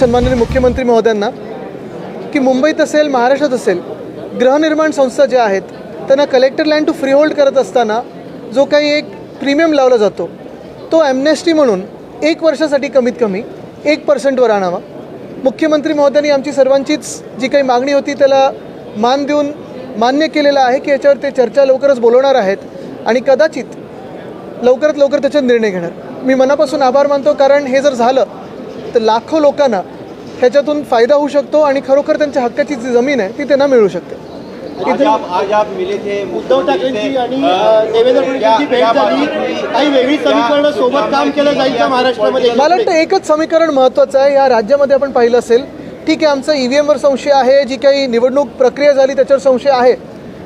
सन्माननीय मुख्यमंत्री महोदयांना की मुंबईत असेल महाराष्ट्रात असेल गृहनिर्माण संस्था ज्या आहेत त्यांना collector land to freehold करत असताना जो काही एक प्रीमियम लावला जातो तो ॲमनेस्टी म्हणून एक वर्षासाठी कमीत कमी एक पर्सेंटवर आणावा. मुख्यमंत्री महोदयांनी आमची सर्वांचीच जी काही मागणी होती त्याला मान देऊन मान्य केलेलं आहे की याच्यावर ते चर्चा लवकरच बोलवणार आहेत आणि कदाचित लवकरात लवकर त्याच्यात निर्णय घेणार. मी मनापासून आभार मानतो कारण हे जर झालं तर लाखो लोकांना ह्याच्यातून फायदा होऊ शकतो आणि खरोखर त्यांच्या हक्काची जी जमीन आहे ती त्यांना मिळू शकते. आज आप आज आप मिले थे उद्धव ठाकरेंची आणि देवेंद्र फडणवीसांची भेट झाली. काही वेगळी समीकरणं सोबत काम केलं जाईल का महाराष्ट्रामध्ये. मला वाटतं एकच समीकरण महत्त्वाचं आहे. या राज्यामध्ये आपण पाहिलं असेल ठीक आहे आमचा ई व्ही एमवर संशय आहे जी काही निवडणूक प्रक्रिया झाली त्याच्यावर संशय आहे.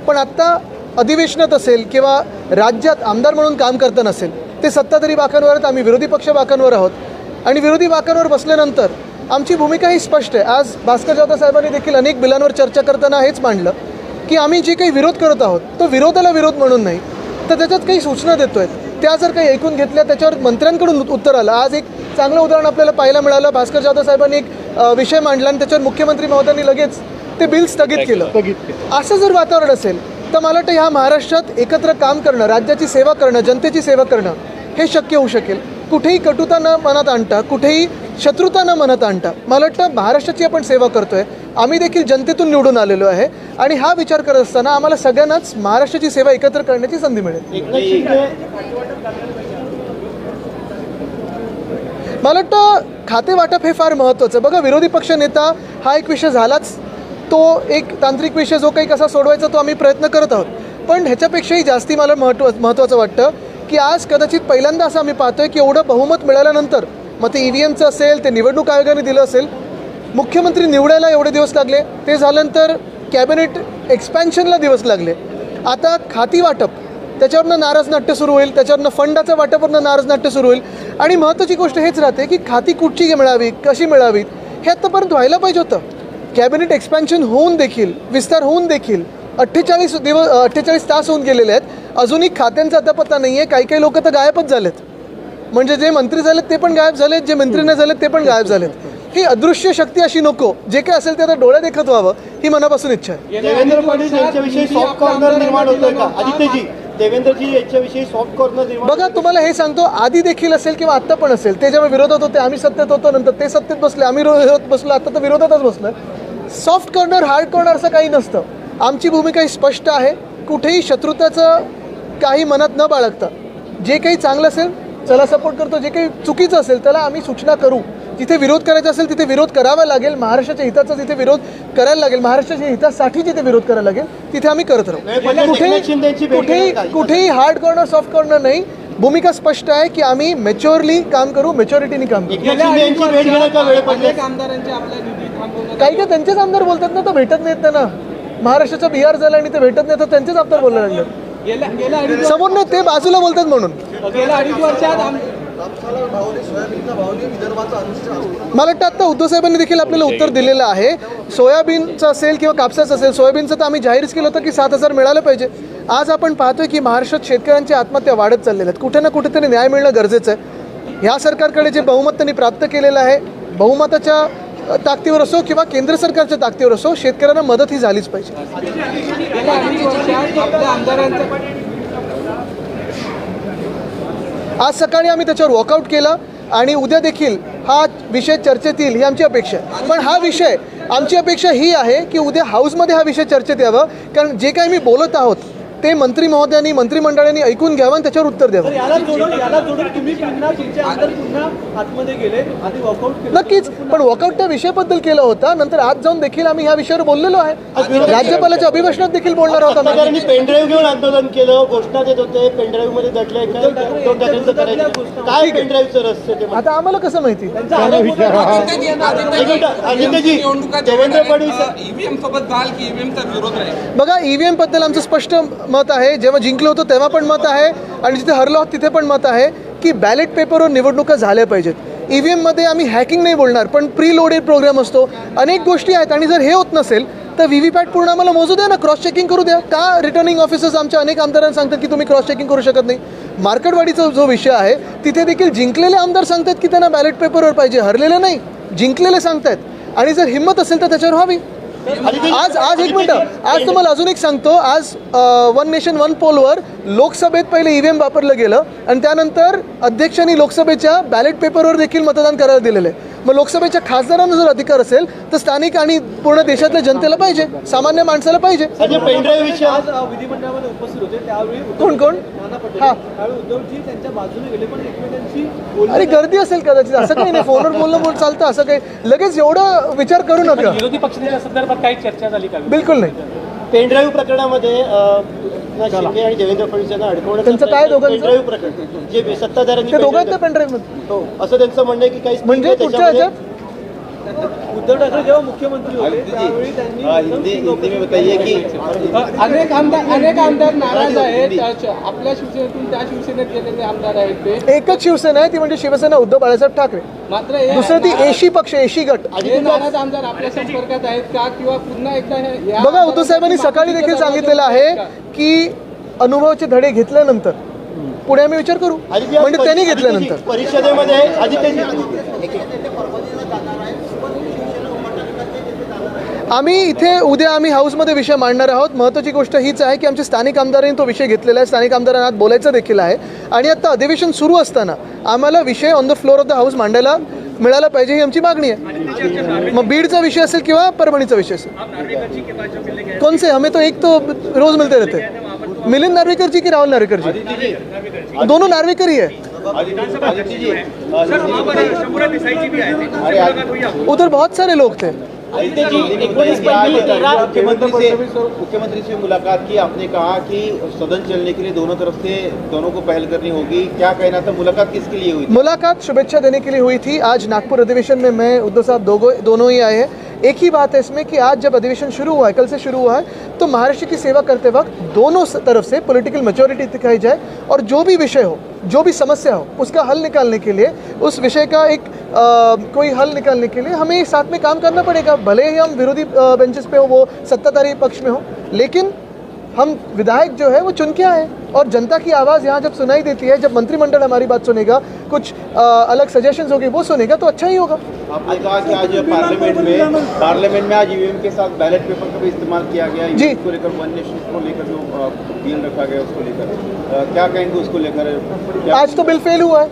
पण आत्ता अधिवेशनात असेल किंवा राज्यात आमदार म्हणून काम करताना असेल ते सत्ताधारी बाकांवर आहेत आम्ही विरोधी पक्ष बाकांवर आहोत. आणि विरोधी बाकांवर बसल्यानंतर आमची भूमिका ही स्पष्ट आहे. आज भास्कर जाधव साहेबांनी देखील अनेक बिलांवर चर्चा करताना हेच मांडलं की आम्ही जे काही विरोध करत आहोत तो विरोधाला विरोध म्हणून नाही. तर त्याच्यात काही सूचना देतो आहेत त्या जर काही ऐकून घेतल्या त्याच्यावर मंत्र्यांकडून उत्तर आलं. आज एक चांगलं उदाहरण आपल्याला पाहायला मिळालं. भास्कर जाधव साहेबांनी एक विषय मांडला आणि त्याच्यावर मुख्यमंत्री महोदयांनी लगेच ते बिल स्थगित केलं. असं जर वातावरण असेल तर मला वाटतं ह्या महाराष्ट्रात एकत्र काम करणं राज्याची सेवा करणं जनतेची सेवा करणं हे शक्य होऊ शकेल. कुठेही कटुता न मनात आणता कुठेही शत्रुता न मनात आणता मला वाटतं महाराष्ट्राची आपण सेवा करतोय. आम्ही देखील जनतेतून निवडून आलेलो आहे आणि हा विचार करत असताना आम्हाला सगळ्यांनाच महाराष्ट्राची सेवा एकत्र करण्याची संधी मिळेल. मला वाटतं खाते वाटप हे फार महत्त्वाचं बघा विरोधी पक्ष नेता हा एक विषय झालाच. तो एक तांत्रिक विषय जो काही कसा सोडवायचा तो आम्ही प्रयत्न करत आहोत. पण ह्याच्यापेक्षाही जास्ती मला महत्त्व महत्त्वाचं वाटतं की आज कदाचित पहिल्यांदा असं आम्ही पाहतोय की एवढं बहुमत मिळाल्यानंतर मग ते ई व्ही एमचं असेल ते निवडणूक आयोगाने दिलं असेल मुख्यमंत्री निवडायला एवढे दिवस लागले ते झाल्यानंतर कॅबिनेट एक्सपॅन्शनला दिवस लागले. आता खाती वाटप त्याच्यावरनं नाराज नाट्य सुरू होईल त्याच्यावरनं फंडाचं वाटपवरनं नाराज नाट्य सुरू होईल. आणि महत्त्वाची गोष्ट हेच राहते की खाती कुठची मिळावी कशी मिळावीत हे आत्तापर्यंत व्हायला पाहिजे होतं. कॅबिनेट एक्सपॅन्शन होऊन देखील विस्तार होऊन देखील अठ्ठेचाळीस दिवस अठ्ठेचाळीस तास होऊन गेलेले आहेत. अजूनही खात्यांचा आता पत्ता नाही आहे काही काही लोक तर गायबच झालेत. म्हणजे जे मंत्री झालेत ते पण गायब झालेत जे मंत्री नाही झालेत ते पण गायब झालेत. ही अदृश्य शक्ती अशी नको. जे काय असेल ते आता डोळ्या देखत व्हावं ही मनापासून इच्छा आहे. देवेंद्र फडणवीस यांच्याविषयी सॉफ्ट कॉर्नर निर्माण होतोय का? आदित्यजी देवेंद्रजी यांच्याविषयी सॉफ्ट कॉर्नर निर्माण बघा तुम्हाला हे सांगतो आधी देखील असेल किंवा आत्ता पण असेल ते जेव्हा विरोधात होते आम्ही सत्तेत होतो नंतर ते सत्तेत बसले आम्ही विरोधात बसलो आता तर विरोधातच बसलो सॉफ्ट कॉर्नर हार्ड कॉर्नर असं काही नसतं. आमची भूमिका ही स्पष्ट आहे. कुठेही शत्रुताचं काही मनात न बाळगता जे काही चांगलं असेल चला सपोर्ट करतो. जे काही चुकीचं असेल त्याला आम्ही सूचना करू. जिथे विरोध करायचा असेल तिथे विरोध करावा लागेल. महाराष्ट्राच्या हिताचा जिथे विरोध करायला लागेल महाराष्ट्राच्या हितासाठी जिथे विरोध करायला लागेल तिथे आम्ही करत राहू. कुठेही कुठेही का? कुठेही हार्ड कॉर्नर सॉफ्ट कॉर्नर नाही. भूमिका स्पष्ट आहे की आम्ही मॅच्युअरली काम करू मॅच्युरिटीने काम करू. का काही काही त्यांचेच आमदार बोलतात ना तर भेटत नाहीत त्यांना. महाराष्ट्राचा बिहार झाला आणि ते भेटत नाही तर त्यांचेच आमदार बोलायला लागले. समोर नाही ते बाजूला बोलतात म्हणून. मला वाटतं आता उद्धव साहेबांनी देखील आपल्याला उत्तर दिलेलं आहे. सोयाबीनचं असेल किंवा कापसाचं असेल सोयाबीनचं तर आम्ही जाहीरच केलं होतं की सात हजार मिळालं पाहिजे. आज आपण पाहतोय की महाराष्ट्रात शेतकऱ्यांच्या आत्महत्या वाढत चाललेल्या आहेत कुठे ना कुठेतरी न्याय मिळणं गरजेचं आहे. ह्या सरकारकडे जे बहुमत त्यांनी प्राप्त केलेलं आहे बहुमताच्या ताकदीवर असो किंवा केंद्र सरकारच्या ताकदीवर असो शेतकऱ्यांना मदत ही झालीच पाहिजे. आज सकाळी आम्ही त्याच्यावर वॉकआउट केलं आणि उद्या देखील हा विषय चर्चेत येईल ही आमची अपेक्षा आहे. पण हा विषय आमची अपेक्षा ही आहे की उद्या हाऊसमध्ये हा विषय चर्चेत यावं. कारण जे काही मी बोलत आहोत ते मंत्री महोदयांनी मंत्रिमंडळाने ऐकून घ्यावं आणि त्याच्यावर उत्तर द्यावं. नक्कीच पण वॉकआउट त्या विषयाबद्दल केलं होतं. नंतर आज जाऊन देखील आम्ही ह्या विषयावर बोललेलो आहे. राज्यपालाच्या अभिभाषणात देखील बोलणार आहोत पेनड्राईव्ह घेऊन आंदोलन केलं घोषणा देत होते पेनड्राईव्हमध्ये काय आता आम्हाला कसं माहिती? आदित्यजी देवेंद्र फडणवीस ईव्हीएम सोबत जाल की ईव्हीएमचा विरोध राहील बघा ई व्ही एमबद्दल आमचं स्पष्ट मत आहे. जेव्हा जिंकलो होतो तेव्हा पण मत आहे. आणि जिथे हरलो आहोत तिथे पण मत आहे की बॅलेट पेपरवर निवडणुका झाल्या पाहिजेत. ई व्ही एममध्ये आम्ही हॅकिंग नाही बोलणार पण प्री लोडेड प्रोग्राम असतो. अनेक गोष्टी आहेत आणि जर हे होत नसेल तर व्ही व्ही पॅट पूर्ण आम्हाला मोजू द्या ना. क्रॉस चेकिंग करू द्या. का रिटर्निंग ऑफिसर्स आमच्या अनेक आमदारांना सांगतात की तुम्ही क्रॉस चेकिंग करू शकत नाही? मार्केटवाडीचा जो विषय आहे तिथे देखील जिंकलेले आमदार सांगतात की त्यांना बॅलेट पेपरवर पाहिजे. हरलेले नाही जिंकलेले सांगतायत. आणि जर हिंमत असेल तर त्याच्यावर व्हावी. आज आज एक मिनटं. आज तुम्हाला अजून एक सांगतो. आज वन नेशन वन पोलवर लोकसभेत पहिले ईव्हीएम वापरलं गेलं आणि त्यानंतर अध्यक्षांनी लोकसभेच्या बॅलेट पेपरवर देखील मतदान करायला दिलेलं आहे. मग लोकसभेच्या खासदारांना जर अधिकार असेल तर स्थानिक आणि पूर्ण देशातल्या जनतेला पाहिजे सामान्य माणसाला पाहिजे. विधिमंडळामध्ये उपस्थित होते त्यावेळी कोण कोण? हा. त्यावेळी उद्धवजी त्यांच्या बाजूने गेले पण एकमेकांशी बोलले अरे गर्दी असेल कदाचित असं काही नाही. फोनवर बोलणं बोल चालतं असं काही. लगेच एवढं विचार करू नका. विरोधी पक्षाच्या संदर्भात काही चर्चा झाली का? बिलकुल नाही. पेनड्राईव्ह प्रकरणामध्ये एकनाथ शिंदे आणि देवेंद्र फडणवीस यांना अडकवण्याचा त्यांचं काय दोघांचं? प्रकरण जे सत्ताधाऱ्यांनी ते दोघं आहेत pendrive- ना पेनड्राईव्हमध्ये. हो असं त्यांचं म्हणणं आहे की काही म्हणजे पुढच्या ह्याच्यात उद्धव ठाकरे जेव्हा मुख्यमंत्री होते त्यावेळी त्यांनी आ, हिंदी हिंदी में बताइए कि अनेक आमदार अनेक आमदार नाराज आहेत त्या- आपल्या शिवसेनेतून त्या शिवसेनेत गेलेले आमदार आहेत ते एकच शिवसेना आहे ती म्हणजे शिवसेना उद्धव बाळासाहेब ठाकरे मात्र हे दुसरं ती एशी पक्ष एशी गट हे नाराज आमदार आपल्या संपर्कात आहेत का किंवा पुन्हा एकदा हे- या बघा उद्धव साहेबांनी सकाळी देखील सांगितलेलं आहे की अनुभवाचे धडे घेतल्यानंतर पुढे आम्ही विचार करू म्हणजे त्यांनी घेतल्यानंतर परिषदेमध्ये आम्ही इथे उद्या आम्ही हाऊसमध्ये विषय मांडणार आहोत. महत्त्वाची गोष्ट हीच आहे की आमच्या स्थानिक आमदारांनी तो विषय घेतलेला आहे. स्थानिक आमदारांना बोलायचं देखील आहे. आणि आता अधिवेशन सुरू असताना आम्हाला विषय on the floor of the house मांडायला मिळाला पाहिजे ही आमची मागणी आहे. मग बीडचा विषय असेल किंवा परभणीचा विषय असेल? कोणसे? हमें तो एक तो रोज मिलते रहते मिलिंद नार्वेकर जी की राहुल नार्वेकर जी? दोनों नार्वेकर ही है. उधर बहुत सारे लोग थे। मुख्यमंत्री से मुख्यमंत्री से मुलाकात की आपने कहा कि सदन चलने के लिए दोनों तरफ़ से दोनों को पहल करनी होगी। क्या कहना था? मुलाकात किसके लिए हुई मुलाकात शुभेच्छा देने के लिए हुई थी। आज नागपुर अधिवेशन में मैं उद्धव साहब दोनों ही आए हैं। एक ही बात है इसमें कि आज जब अधिवेशन शुरू हुआ है कल से शुरू हुआ है तो महाराष्ट्र की सेवा करते वक्त दोनों तरफ़ से पॉलिटिकल मेचोरिटी दिखाई जाए और जो भी विषय हो जो भी समस्या हो उसका हल निकालने के लिए उस विषय का एक आ, कोई हल निकालने के लिए हमें साथ में काम करना पड़ेगा। भले ही हम विरोधी बेंचेस पे हो वो सत्ताधारी पक्ष में हो लेकिन हम विधायक जो है वो चुन के आए और जनता की आवाज़ यहाँ जब सुनाई देती है जब मंत्रिमंडल हमारी बात सुनेगा कुछ अ, अलग सजेशंस होगी वो सुनेगा तो अच्छा ही होगा। आपने कहा कि आज पार्लियामेंट में पार्लियामेंट में आज ईवीएम के साथ बैलेट पेपर का भी इस्तेमाल किया गया। जी। इसको लेकर वन नेशन को लेकर जो डील रखा गया उसको लेकर। क्या कहेंगे उसको लेकर? आज तो बिल फेल हुआ है।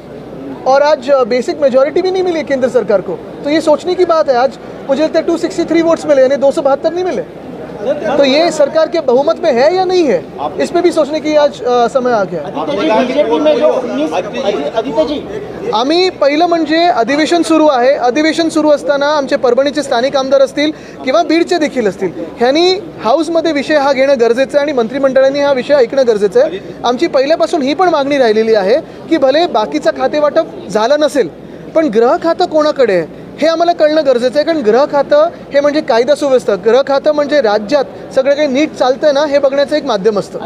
और आज बेसिक मेजोरिटी भी नहीं मिली केंद्र सरकार को। तो ये सोचने की बात है। आज मुझे लगता है टू सिक्सटी थ्री वोट्स मिले यानी दो सौ बहत्तर नहीं मिले। तो ये सरकार के बहुमत में है या नहीं है? इस पे भी सोचने की आज अ, समय आ गया है। आम्ही पहिलं म्हणजे अधिवेशन सुरू आहे. अधिवेशन सुरू असताना आमचे परभणीचे स्थानिक आमदार असतील किंवा बीडचे देखील असतील ह्यांनी हाऊसमध्ये विषय हा घेणं गरजेचं आहे आणि मंत्रिमंडळाने हा विषय ऐकणं गरजेचं आहे. आमची पहिल्यापासून ही पण मागणी राहिलेली आहे की भले बाकीचं खातेवाटप झालं नसेल पण ग्रह खातं कोणाकडे आहे? हे आम्हाला कळणं गरजेचं आहे कारण ग्रह खातं हे म्हणजे कायदा सुव्यवस्था. ग्रह खातं म्हणजे राज्यात सगळं काही नीट चालतंय ना हे बघण्याचं एक माध्यम असतं.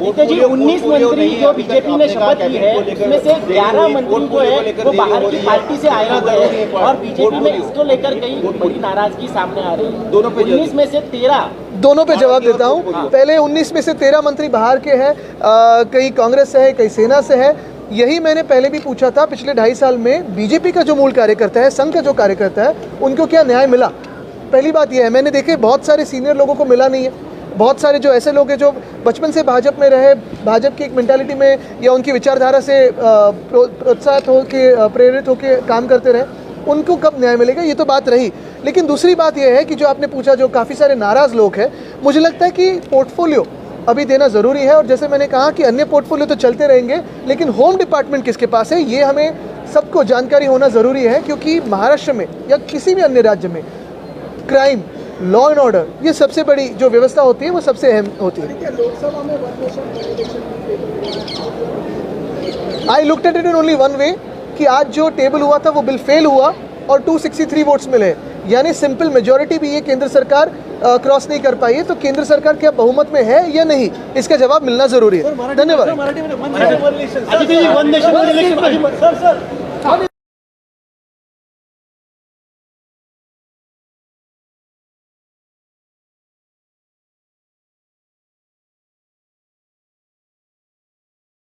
उन्नीस मंत्री जो बीजेपी ने शपथ की है उसमें से ग्यारह मंत्री जो है वो बाहर की पार्टी से आए हुए हैं और बीजेपी में इसको लेकर कई बड़ी नाराजगी सामने आ रही है। दोनों पे उन्नीस में से तेरह। दोनों पे जवाब देता हूँ। पहले 19 में से 13 मंत्री बाहर के हैं कई कांग्रेस से है कई सेना से है। यही मैंने पहले भी पूछा था, पिछले ढाई साल में बीजेपी का जो मूल कार्यकर्ता है, संघ का जो कार्यकर्ता है, उनको क्या न्याय मिला? पहली बात यह है, मैंने देखे बहुत सारे सीनियर लोगों को मिला नहीं है। बहुत सारे जो ऐसे लोग हैं जो बचपन से भाजपा में रहे, भाजपा की एक मेंटालिटी में या उनकी विचारधारा से प्रोत्साहित हो के प्रेरित होकर काम करते रहे, उनको कब न्याय मिलेगा? ये तो बात रही। लेकिन दूसरी बात यह है कि जो आपने पूछा, जो काफ़ी सारे नाराज़ लोग हैं, मुझे लगता है कि पोर्टफोलियो अभी देना ज़रूरी है। और जैसे मैंने कहा कि अन्य पोर्टफोलियो तो चलते रहेंगे लेकिन होम डिपार्टमेंट किसके पास है ये हमें सबको जानकारी होना ज़रूरी है क्योंकि महाराष्ट्र में या किसी भी अन्य राज्य में क्राइम लॉ एंड ऑर्डर ये सबसे बड़ी जो व्यवस्था होती है वो सबसे अहम होती है। I ate it in only one way कि आज जो टेबल हुआ था वो बिल फेल हुआ। और 263 वोट्स मिले। यानी सिंपल मेजोरिटी भी ये केंद्र सरकार क्रॉस नहीं कर पाई है तो केंद्र सरकार क्या बहुमत में है या नहीं? इसका जवाब मिलना ज़रूरी है। धन्यवाद।